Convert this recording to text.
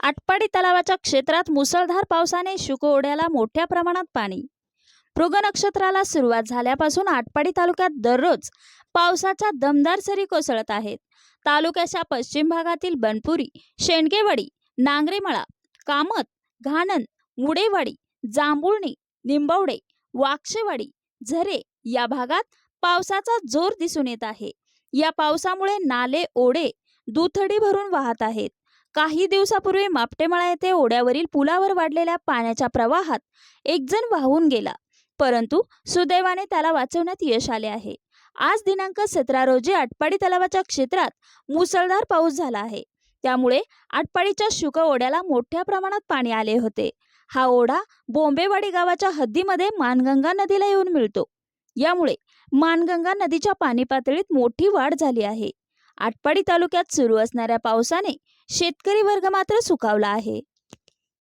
आटपाडी तलावाच्या क्षेत्रात मुसळधार पावसाने शुकओढ्याला मोठ्या प्रमाणात पाणी. मृग नक्षत्राला सुरुवात झाल्यापासून आटपाडी तालुक्यात दररोज पावसाच्या दमदार सरी कोसळत आहेत. तालुक्याच्या पश्चिम भागातील बनपुरी शेंडगेवाडी नांगरेमळा कामत घाणन मुडेवाडी जांभुळणी निंबवडे वाक्षेवाडी झरे या भागात पावसाचा जोर दिसून येत आहे. या पावसामुळे नाले ओढे दुथडी भरून वाहत आहेत. काही दिवसापूर्वी मापटेमळा येथे ओढ्यावरील पुलावर वाढलेल्या पाण्याच्या प्रवाहात एकजण वाहून गेला. परंतु सुदैवाने त्याला वाचवण्यात यश आले आहे. आज दिनांक सतरा रोजी आटपाडी तलावाच्या क्षेत्रात मुसळधार पाऊस झाला आहे. त्यामुळे आटपाडीच्या शुक ओढ्याला मोठ्या प्रमाणात पाणी आले होते. हा ओढा बोंबेवाडी गावाच्या हद्दीमध्ये मानगंगा नदीला येऊन मिळतो. यामुळे मानगंगा नदीच्या पाणी पातळीत मोठी वाढ झाली आहे. आटपाडी तालुक्यात सुरू असणाऱ्या पावसाने शेतकरी वर्ग मात्र सुकावला आहे.